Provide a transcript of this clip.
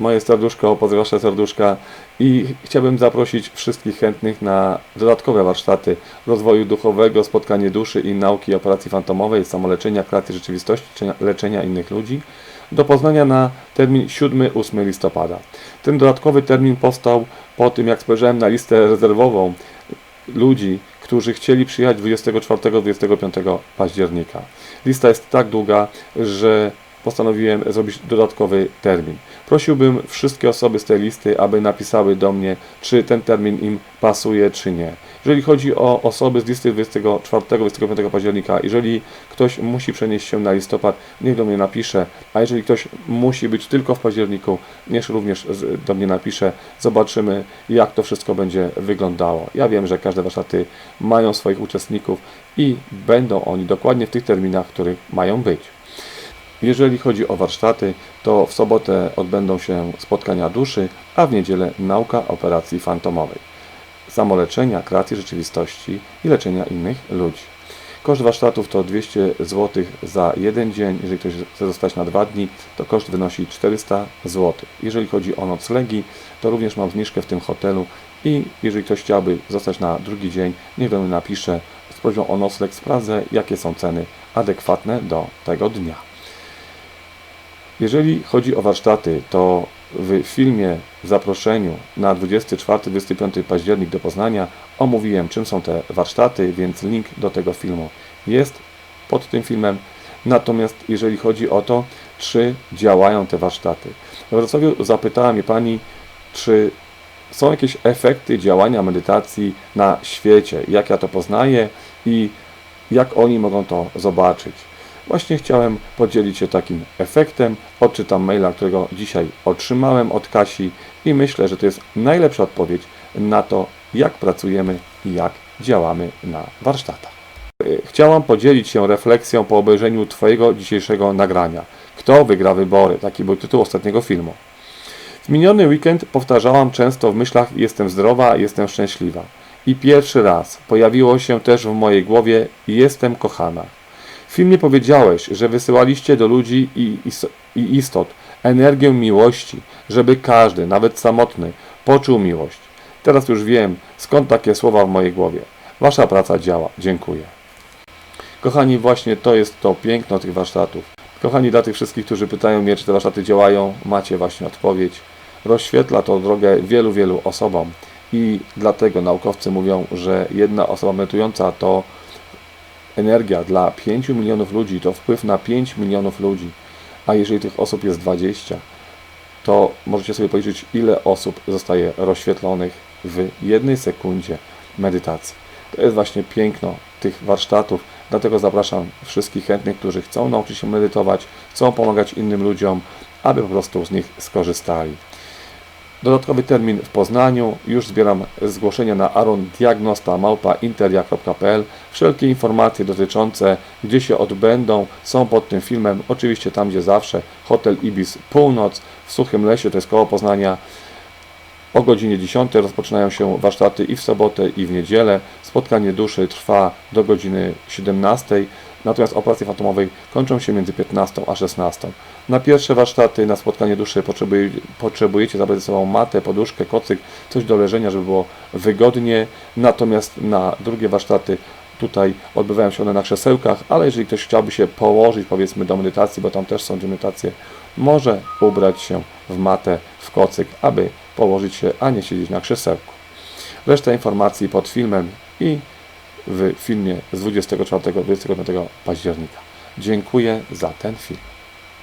moje serduszko, pozdrow wasze serduszka i chciałbym zaprosić wszystkich chętnych na dodatkowe warsztaty rozwoju duchowego, spotkanie duszy i nauki operacji fantomowej, samoleczenia, kreacji rzeczywistości, leczenia innych ludzi do Poznania na termin 7-8 listopada. Ten dodatkowy termin powstał po tym, jak spojrzałem na listę rezerwową ludzi, którzy chcieli przyjechać 24-25 października. Lista jest tak długa, że postanowiłem zrobić dodatkowy termin. Prosiłbym wszystkie osoby z tej listy, aby napisały do mnie, czy ten termin im pasuje, czy nie. Jeżeli chodzi o osoby z listy 24-25 października, jeżeli ktoś musi przenieść się na listopad, niech do mnie napisze, a jeżeli ktoś musi być tylko w październiku, niech również do mnie napisze. Zobaczymy, jak to wszystko będzie wyglądało. Ja wiem, że każde warsztaty mają swoich uczestników i będą oni dokładnie w tych terminach, w których mają być. Jeżeli chodzi o warsztaty, to w sobotę odbędą się spotkania duszy, a w niedzielę nauka operacji fantomowej, samoleczenia, kreacji rzeczywistości i leczenia innych ludzi. Koszt warsztatów to 200 zł za jeden dzień. Jeżeli ktoś chce zostać na dwa dni, to koszt wynosi 400 zł. Jeżeli chodzi o noclegi, to również mam zniżkę w tym hotelu i jeżeli ktoś chciałby zostać na drugi dzień, niech do mnie napisze z prośbą o nocleg, sprawdzę jakie są ceny adekwatne do tego dnia. Jeżeli chodzi o warsztaty, to w filmie w zaproszeniu na 24-25 październik do Poznania omówiłem, czym są te warsztaty, więc link do tego filmu jest pod tym filmem. Natomiast jeżeli chodzi o to, czy działają te warsztaty. We Wrocławiu zapytała mnie pani, czy są jakieś efekty działania medytacji na świecie, jak ja to poznaję i jak oni mogą to zobaczyć. Właśnie chciałem podzielić się takim efektem. Odczytam maila, którego dzisiaj otrzymałem od Kasi i myślę, że to jest najlepsza odpowiedź na to, jak pracujemy i jak działamy na warsztatach. Y, Chciałam podzielić się refleksją po obejrzeniu Twojego dzisiejszego nagrania. Kto wygra wybory? Taki był tytuł ostatniego filmu. W miniony weekend powtarzałam często w myślach jestem zdrowa, jestem szczęśliwa. I pierwszy raz pojawiło się też w mojej głowie jestem kochana. W filmie powiedziałeś, że wysyłaliście do ludzi i, i istot energię miłości, żeby każdy, nawet samotny, poczuł miłość. Teraz już wiem, skąd takie słowa w mojej głowie. Wasza praca działa. Dziękuję. Kochani, właśnie to jest to piękno tych warsztatów. Kochani, dla tych wszystkich, którzy pytają mnie, czy te warsztaty działają, macie właśnie odpowiedź. Rozświetla to drogę wielu, wielu osobom i dlatego naukowcy mówią, że jedna osoba medytująca to energia dla 5 milionów ludzi, to wpływ na 5 milionów ludzi. A jeżeli tych osób jest 20, to możecie sobie policzyć, ile osób zostaje rozświetlonych w jednej sekundzie medytacji. To jest właśnie piękno tych warsztatów, dlatego zapraszam wszystkich chętnych, którzy chcą nauczyć się medytować, chcą pomagać innym ludziom, aby po prostu z nich skorzystali. Dodatkowy termin w Poznaniu. Już zbieram zgłoszenia na arondiagnosta.interia.pl. Wszelkie informacje dotyczące, gdzie się odbędą, są pod tym filmem. Oczywiście tam, gdzie zawsze. Hotel Ibis Północ w Suchym Lesie, to jest koło Poznania. O godzinie 10 rozpoczynają się warsztaty i w sobotę, i w niedzielę. Spotkanie duszy trwa do godziny 17. Natomiast operacje fantomowej kończą się między 15 a 16. Na pierwsze warsztaty, na spotkanie duszy potrzebuje, potrzebujecie zabrać ze sobą matę, poduszkę, kocyk, coś do leżenia, żeby było wygodnie. Natomiast na drugie warsztaty tutaj odbywają się one na krzesełkach, ale jeżeli ktoś chciałby się położyć powiedzmy do medytacji, bo tam też są medytacje, może ubrać się w matę, w kocyk, aby położyć się, a nie siedzieć na krzesełku. Reszta informacji pod filmem i w filmie z 24-25 października. Dziękuję za ten film.